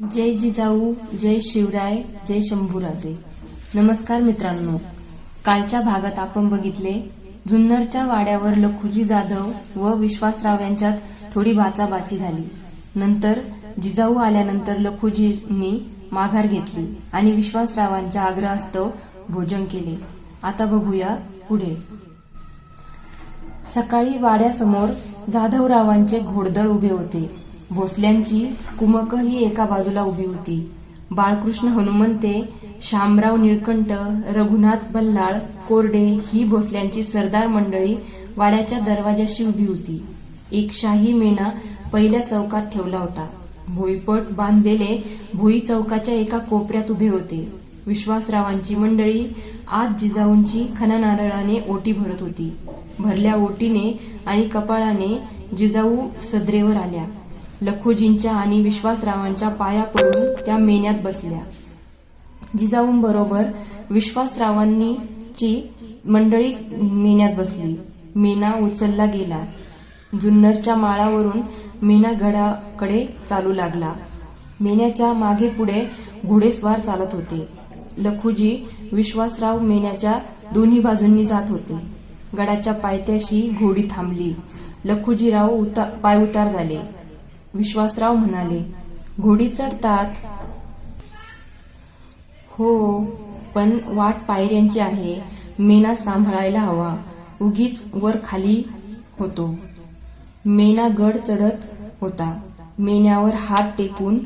जय जिजाऊ जय शिवराय जय शंभूराजे. नमस्कार मित्रांनो. कालच्या भागात आपण बघितले जुन्नरच्या वाड्यावर लखुजी जाधव व विश्वासराव यांच्यात थोडी बाचाबाची झाली. नंतर जिजाऊ आल्यानंतर लखुजींनी माघार घेतली आणि विश्वासरावांच्या आग्रहास्तव भोजन केले. आता बघूया पुढे. सकाळी वाड्यासमोर जाधवरावांचे घोडदळ उभे होते. भोसल्यांची कुमक ही एका बाजूला उभी होती. बाळकृष्ण हनुमंते शामराव निळकंठ रघुनाथ बल्लाळ कोरडे ही भोसल्यांची सरदार मंडळी वाड्याच्या दरवाजाशी उभी होती. एक शाही मेणा पहिल्या चौकात ठेवला होता. भोईपट बांधलेले भोई चौकाच्या एका कोपऱ्यात उभे होते. विश्वासरावांची मंडळी आज जिजाऊंची खना नारळाने ओटी भरत होती. भरल्या ओटीने आणि कपाळाने जिजाऊ सदरेवर आल्या. लखोजींच्या आणि विश्वासरावांच्या पाया पडून त्या मेण्यात बसल्या. जिजाऊंबरोबर विश्वासरावांनीची मंडळी मेण्यात बसली. मेना उचलला गेला. जुन्नरच्या माळावरून मेना गडाकडे चालू लागला. मेण्याच्या मागे पुढे घोडेस्वार चालत होते. लखुजी विश्वासराव मेन्याच्या दोन्ही बाजूंनी जात होते. गडाच्या पायथ्याशी घोडी थांबली. लखुजीराव उता पाय उतार झाले. विश्वासराव म्हणाले घोडी चढतात. हो पण वाट पायऱ्यांची आहे. मेना सांभाळायला हवा. उगीच वर खाली होतो. मेना गड चढत होता. मेन्यावर हात टेकून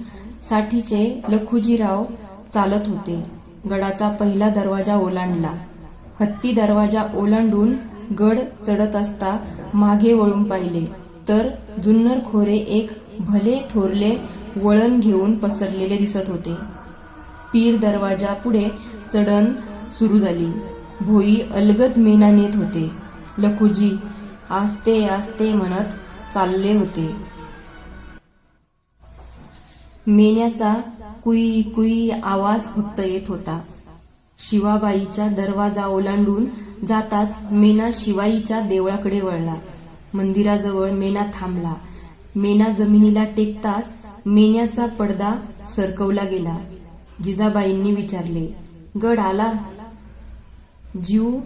साठीचे लखुजीराव चालत होते. गडाचा पहिला दरवाजा ओलांडला. हत्ती दरवाजा ओलांडून गड चढत असता मागे वळून पाहिले. तर जुन्नर खोरे एक भले थोरले वळण घेऊन पसरलेले दिसत होते. पीर दरवाजा पुढे चढण सुरू झाली. भोई अलगद मेना नेत होते. लखुजी आस्ते आस्ते म्हणत चालले होते. मेन्याचा कुई कुई आवाज फक्त येत होता. शिवाबाईच्या दरवाजा ओलांडून जाताच मेना शिवाईच्या देवळाकडे वळला. मंदिराजवळ मेना थांबला. मेना जमिनीला टेकताच मेन्याचा पडदा सरकवला गेला. जिजाबाईंनी विचारले गड आला? जीव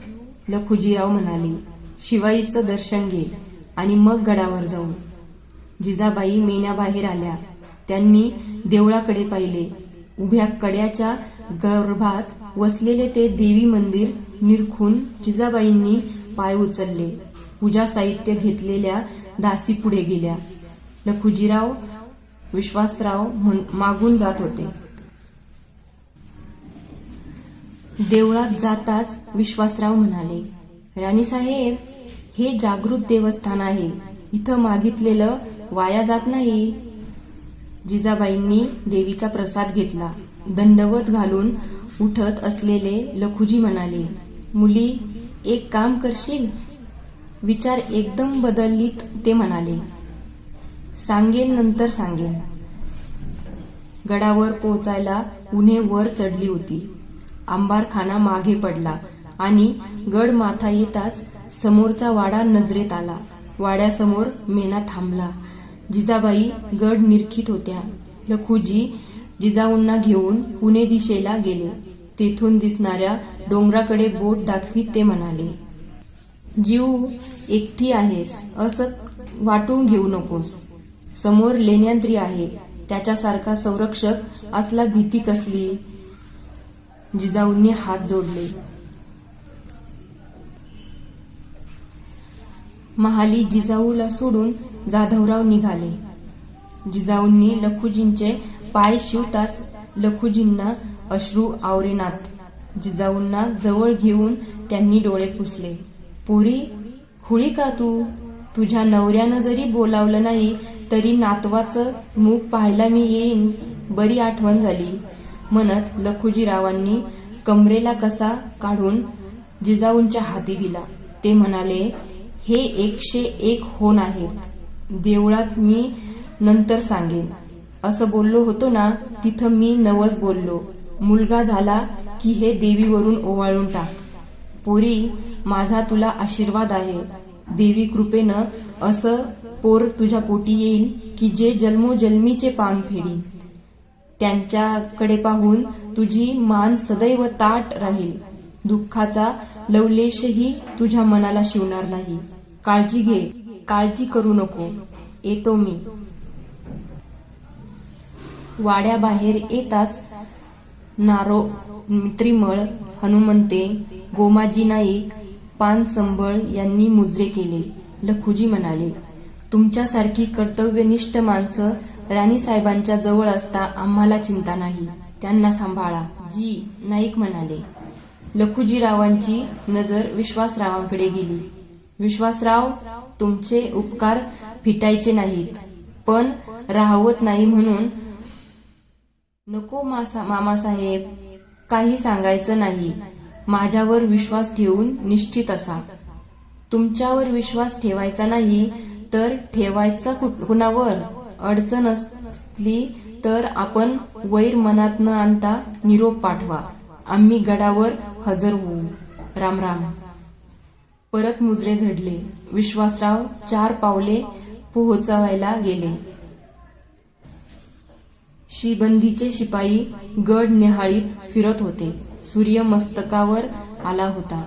लखुजीराव म्हणाले शिवाईचं दर्शन घे आणि मग गडावर जाऊ जिजाबाई मेन्याबाहेर आल्या. त्यांनी देवळाकडे पाहिले. उभ्या कड्याच्या गर्भात वसलेले ते देवी मंदिर निरखून जिजाबाईंनी पाय उचलले. पूजा साहित्य घेतलेल्या दासी पुढे गेल्या. लखुजीराव विश्वासराव मागून जात होते. देवळात जाताच विश्वासराव म्हणाले राणीसाहेब हे जागृत देवस्थान आहे. इथं मागितलेलं वाया जात नाही. जिजाबाईंनी देवीचा प्रसाद घेतला. दंडवत घालून उठत असलेले लखुजी म्हणाले मुली एक काम करशील? विचार एकदम बदललीत ते म्हणाले. सांगेन नंतर सांगेन. गडावर पोहोचायला उन्हे वर चढली होती. आंबारखाना मागे पडला आणि गड माथा येताच समोरचा वाडा नजरेत आला. वाड्यासमोर मेना थांबला. जिजाबाई गड निरखित होत्या. लखुजी जिजाऊंना घेऊन पुणे दिशेला गेले. तेथून दिसणाऱ्या डोंगराकडे बोट दाखवीत ते म्हणाले जीव एकटी आहेस. असं वाटून घेऊ नकोस. समोर लेण्यांद्री आहे. त्याच्यासारखा संरक्षक असला भीती कसली? जिजाऊंनी हात जोडले. महाली जिजाऊला सोडून जाधवराव निघाले. जिजाऊंनी लखुजींचे पाय शिवताच लखुजींना अश्रू आवरेनात जिजाऊंना जवळ घेऊन त्यांनी डोळे पुसले. पोरी खुळी का तू? तुझ्या नवऱ्यानं जरी बोलावलं नाही तरी नातवाचं मुख पाहायला मी येईन बरी आठवण झाली. म्हणत लखुजीरावांनी कमरेला कसा काढून जिजाऊंच्या हाती दिला. ते म्हणाले हे एकशे एक होण आहे देवळात मी नंतर सांगेन. असं बोललो होतो ना तिथं मी नवस बोललो. मुलगा झाला की हे देवीवरून ओवाळून टाक. पोरी माझा तुला आशीर्वाद आहे. देवी कृपेनं असं पोर तुझ्या पोटी येईल की जे जन्मोजन्मीचे पांग फेडी त्यांच्याकडे पाहून तुझी मान सदैव ताट राहील. दुःखाचा लवलेशही तुझ्या मनाला शिवणार नाही. काळजी घे काळजी करू नको. येतो मी. वाड्याबाहेर येताच नारो मित्रिमळ हनुमंते गोमाजी नाईक पानसंबळ यांनी मुजरे केले. लखुजी म्हणाले तुमच्यासारखी कर्तव्यनिष्ठ माणसं राणीसाहेबांच्या जवळ असता आम्हाला चिंता नाही. त्यांना सांभाळा. जी नाईक म्हणाले. लखुजीरावांची नजर विश्वासरावांकडे गेली. विश्वासराव तुमचे उपकार फिटायचे नाहीत. पण राहवत नाही म्हणून नको मासा मामासाहेब काही सांगायचं नाही. माझ्यावर विश्वास ठेवून निश्चित असा. तुमच्यावर विश्वास ठेवायचा नाही तर ठेवायचा कुणावर? अडचण असली तर आपण वैर मनात न आणता निरोप पाठवा. आम्ही गडावर हजर होऊ. राम राम. परत मुजरे झडले. विश्वासराव चार पावले पोहोचवायला गेले. शिबंदीचे शिपाई गड निहाळीत फिरत होते. सूर्य मस्तकावर आला होता.